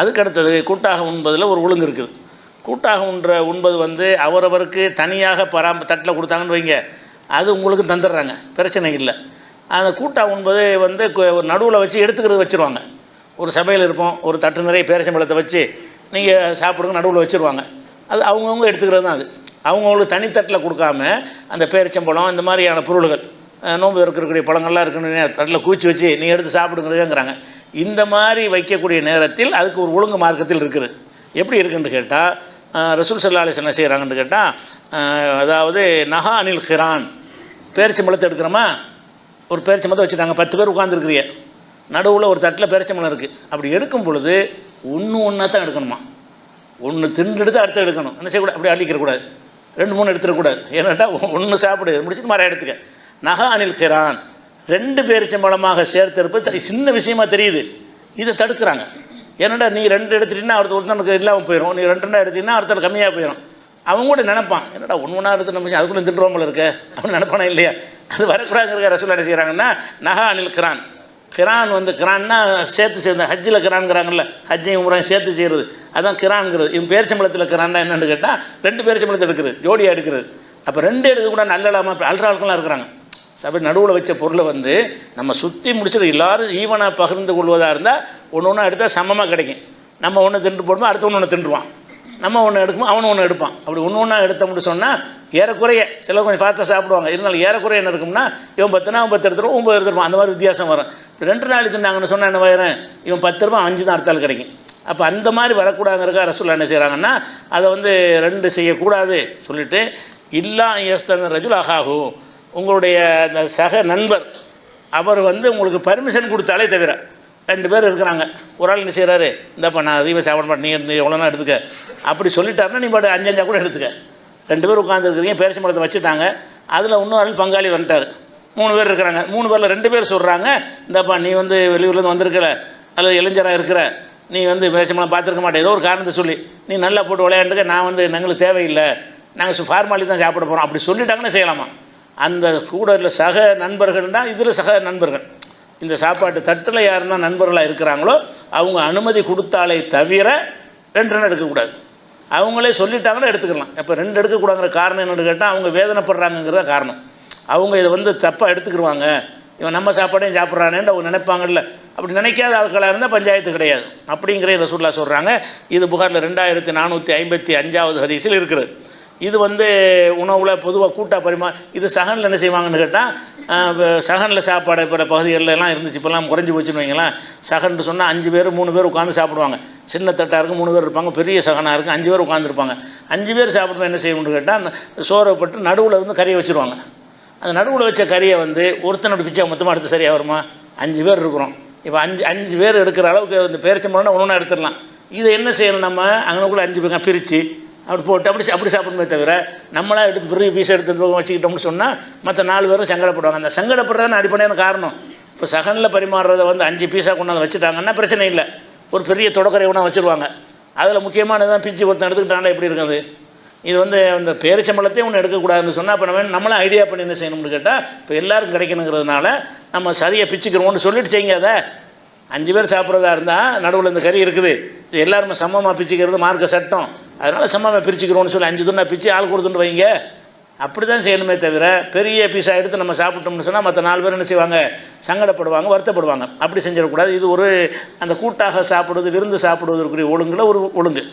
அதுக்கு அடுத்தது கூட்டாக உண்பதில் ஒரு ஒழுங்கு இருக்குது. கூட்டாக உண்ற உண்பது வந்து அவரவருக்கு தனியாக பராம தட்டில் கொடுத்தாங்கன்னு வைங்க. அது உங்களுக்கு தந்துடுறாங்க. பிரச்சனை இல்லை. அந்த கூட்டாக உண்பது வந்து ஒரு நடுவில் வச்சு எடுத்துக்கிறது வச்சுருவாங்க. ஒரு சபையில் இருப்போம். ஒரு தட்டு நிறைய பேரச்சம்பழத்தை வச்சு நீங்கள் சாப்பிடுங்க நடுவில் வச்சுருவாங்க. அது அவங்கவுங்க எடுத்துக்கிறது தான் அது. அவங்கவுங்களுக்கு தனித்தட்டில் கொடுக்காம அந்த பேரிச்சம்பழம் இந்த மாதிரியான பொருள்கள் நோன்பு இருக்கக்கூடிய பழங்கள்லாம் இருக்குன்னு தட்டில் குவிச்சு வச்சு நீங்கள் எடுத்து சாப்பிடுங்கிறதுங்கிறாங்க. இந்த மாதிரி வைக்கக்கூடிய நேரத்தில் அதுக்கு ஒரு ஒழுங்கு மார்க்கத்தில் இருக்குது. எப்படி இருக்குன்னு கேட்டால் ரசூல் சல்லா அலிஸ் என்ன செய்கிறாங்கன்னு கேட்டால் அதாவது நஹா அனில் ஹிரான். பேரிச்சம்பழத்தை எடுக்கிறோமா? ஒரு பேரிச்சம்பழத்தை வச்சுட்டாங்க. பத்து பேர் உட்காந்துருக்குறீங்க நடுவில் ஒரு தட்டில் பேரிச்சம்பழம் இருக்குது அப்படி எடுக்கும் பொழுது ஒன்று ஒன்றா தான் எடுக்கணுமா? ஒன்று திண்டுட்டு அடுத்து எடுக்கணும். என்ன செய்யக்கூடாது? அப்படி அள்ளிக்கிறக்கூடாது. ரெண்டு மூணு எடுத்துடக்கூடாது. ஏன்னாட்டா ஒன்று சாப்பிடு. முடிச்சுட்டு மரம் எடுத்துக்க. நகா அனில் ஹிரான். ரெண்டு பேரிச்சம்பழமாக சேர்த்திருப்பது சின்ன விஷயமா தெரியுது. இதை தடுக்கிறாங்க. என்னடா நீ ரெண்டு எடுத்துட்டீங்கன்னா அடுத்த ஒருத்தனுக்கு இல்லாமல் போயிடும் நீ ரெண்டு ரெண்டா எடுத்தீங்கன்னா அடுத்த கம்மியாக போயிடும் அவங்க கூட நினைப்பான் என்னடா ஒன்று ஒன்றா எடுத்து நம்ம அதுக்குள்ளே திண்டுறோம் போல இருக்க. அப்படின்னு நினைப்பானா இல்லையா? அது வரக்கூடாதுங்கிற ரசூல் என்ன செய்கிறாங்கன்னா நகா அணில் கிரான். கிரான் வந்து கிரான்னா சேர்த்து சேர்ந்த ஹஜ்ஜில் கிரான்ங்கிறாங்கல்ல ஹஜ்ஜையும் உமரையும் சேர்த்து செய்கிறது அதான் கிரான்ங்கிறது. இவன் பேரிச்சம்பளத்தில் கிரான்னா என்னென்னு கேட்டால் ரெண்டு பேரிச்சம்பளத்தை எடுக்கிறது ஜோடியாக எடுக்கிறது. அப்போ ரெண்டு எடுக்கக்கூடாது நல்லலாமா அல்ற ஆட்கள்லாம் இருக்கிறாங்க. சபை நடுவில் வச்ச பொருளை வந்து நம்ம சுற்றி முடிச்சுட்டு எல்லாரும் ஈவனாக பகிர்ந்து கொள்வதாக இருந்தால் ஒன்று ஒன்றா எடுத்தால் சமமாக கிடைக்கும். நம்ம ஒன்று தின்று போடுவோம் அடுத்த ஒன்று ஒன்று தின்றுவான். நம்ம ஒன்று எடுக்கும்போது அவன் ஒன்று எடுப்பான். அப்படி ஒன்று ஒன்றா எடுத்தோம்னு சொன்னால் ஏறக்குறைய சில கொஞ்சம் பார்த்து சாப்பிடுவாங்க. இருந்தாலும் ஏறக்குறைய என்ன இருக்கும்னா இவன் பத்துனா அவன் பத்து எடுத்துருவோம் ஒம்பது எடுத்துருவான். அந்த மாதிரி வித்தியாசம் வரும். ரெண்டு நாள் தின்னாங்கன்னு சொன்னால் என்ன வயிறேன் இவன் பத்து ரூபா அஞ்சு தான் அடுத்தால் கிடைக்கும். அப்போ அந்த மாதிரி வரக்கூடாதுங்கிறக்கா ரசூல்லா என்ன செய்கிறாங்கன்னா அதை வந்து ரெண்டு செய்யக்கூடாது சொல்லிட்டு இல்லா ஏஸ்தன் ரஜுல் அகாஹூ. உங்களுடைய அந்த சக நண்பர் அவர் வந்து உங்களுக்கு பர்மிஷன் கொடுத்தாலே தவிர ரெண்டு பேர் இருக்கிறாங்க. ஒரு ஆள் என்ன செய்கிறாரு இந்தப்பா நான் அதிகமாக சாப்பிட மாட்டேன் நீ இருந்து எவ்வளோனா எடுத்துக்க. அப்படி சொல்லிட்டாருன்னா நீ பாட்டு அஞ்சு அஞ்சா கூட எடுத்துக்க. ரெண்டு பேர் உட்காந்துருக்கிறீங்க பேரிச்சை மரத்தை வச்சுட்டாங்க. அதில் இன்னொரு ஆள் பங்காளி வந்துட்டார். மூணு பேர் இருக்கிறாங்க. மூணு பேரில் ரெண்டு பேர் சொல்கிறாங்க இந்தப்பா நீ வந்து வெளியூர்லேருந்து வந்திருக்கல அல்லது இளைஞராக இருக்கிற நீ வந்து பேரிச்சம்பழம் பார்த்துருக்க மாட்டேன். ஏதோ ஒரு காரணத்தை சொல்லி நீ நல்லா போட்டு விளையாண்டுக்க நான் வந்து எங்களுக்கு தேவையில்லை. நாங்கள் ஃபார்மாலி தான் சாப்பிட போகிறோம் அப்படி சொல்லிட்டாங்கன்னு செய்யலாமா? அந்த கூடலில் சக நண்பர்கள்னால் இதில் சக நண்பர்கள். இந்த சாப்பாட்டு தட்டில் யாருன்னா நண்பர்களாக இருக்கிறாங்களோ அவங்க அனுமதி கொடுத்தாலே தவிர ரெண்டு ரெண்டு எடுக்கக்கூடாது. அவங்களே சொல்லிட்டாங்கன்னா எடுத்துக்கலாம். இப்போ ரெண்டு எடுக்கக்கூடாங்கிற காரணம் என்னென்னு கேட்டால் அவங்க வேதனைப்படுறாங்கங்கிறத காரணம். அவங்க இதை வந்து தப்பாக எடுத்துக்கிருவாங்க. இவன் நம்ம சாப்பாடையும் சாப்பிட்றானேன்னு அவங்க நினைப்பாங்கல்ல. அப்படி நினைக்காத ஆட்களாக இருந்தால் பஞ்சாயத்து கிடையாது. அப்படிங்கிற ரசூல்லா சொல்கிறாங்க இது புகாரில் ரெண்டாயிரத்தி நானூற்றி ஐம்பத்தி அஞ்சாவது ஹதீஸில் இருக்குது இது வந்து உணவில் பொதுவாக கூட்டா பரிமா இது சகனில் என்ன செய்வாங்கன்னு கேட்டால் சகனில் சாப்பாடு இப்போ பகுதிகளில் எல்லாம் இருந்துச்சு. இப்போல்லாம் குறைஞ்சி போச்சுன்னு வைங்களேன். சகன் சொன்னால் அஞ்சு பேர் மூணு பேர் உட்காந்து சாப்பிடுவாங்க. சின்ன தட்டாக இருக்கும் மூணு பேர் இருப்பாங்க. பெரிய சகனாக இருக்கும் அஞ்சு பேர் உட்காந்துருப்பாங்க அஞ்சு பேர் சாப்பிடுவோம் என்ன செய்யணும்னு கேட்டால் சோறப்பட்டு நடுவில் வந்து கறியை வச்சுருவாங்க. அந்த நடுவில் வச்ச கறியை வந்து ஒருத்தனோட பிச்சை மொத்தமாக எடுத்து சரியாக வருமா? அஞ்சு பேர் இருக்கிறோம். இப்போ அஞ்சு அஞ்சு பேர் எடுக்கிற அளவுக்கு இந்த பேரிச்சம்பழம்னா ஒன்று ஒன்றா எடுத்துடலாம். இதை என்ன செய்யணும் நம்ம? அங்கனக்குள்ளே அஞ்சு பேர் பிரித்து அப்படி போட்டு அப்படி அப்படி சாப்பிடணுமே தவிர நம்மளா எடுத்து பெரிய பீஸ் எடுத்து வச்சுக்கிட்டோம்னு சொன்னால் மற்ற நாலு பேரும் சங்கடப்படுவாங்க. அந்த சங்கடப்படுறதுன்னு அடிப்படையான காரணம். இப்போ சகனில் பரிமாறுறத வந்து அஞ்சு பீஸாக கொண்டாந்து வச்சுட்டாங்கன்னா பிரச்சனை இல்லை. ஒரு பெரிய தொடக்கரை ஒன்றா வச்சுருவாங்க. அதில் முக்கியமானதான் பிச்சு ஒருத்தன் எடுத்துக்கிட்டாங்களா எப்படி இருக்குது இது வந்து அந்த பேரிச்சம்பளத்தையும் ஒன்று எடுக்கக்கூடாதுன்னு சொன்னால் அப்போ நம்ம நம்மளும் ஐடியா பண்ணி என்ன செய்யணும்னு கேட்டால் இப்போ எல்லாருக்கும் கிடைக்கணுங்கிறதுனால நம்ம சரியாக பிச்சுக்கிறோம்னு சொல்லிட்டு செய்யுங்க அதை. அஞ்சு பேர் சாப்பிட்றதா இருந்தால் நடுவில் இந்த கறி இருக்குது. இது எல்லாருமே சமமாக பிச்சுக்கிறது மார்க்க சட்டம். அதனால் சம்மாவை பிரிச்சுக்கிறோம்னு சொல்லி அஞ்சு துண்டா பிரித்து ஆள் கொடுத்துட்டு வைங்க. அப்படி தான் செய்யணுமே தவிர பெரிய பீஸாக எடுத்து நம்ம சாப்பிட்டோம்னு சொன்னால் மற்ற நாலு பேர் என்ன செய்வாங்க? சங்கடப்படுவாங்க வருத்தப்படுவாங்க. அப்படி செஞ்சிடக்கூடாது. இது ஒரு அந்த கூட்டாக சாப்பிடுவது விருந்து சாப்பிடுவதற்குரிய ஒழுங்கில் ஒரு ஒழுங்கு.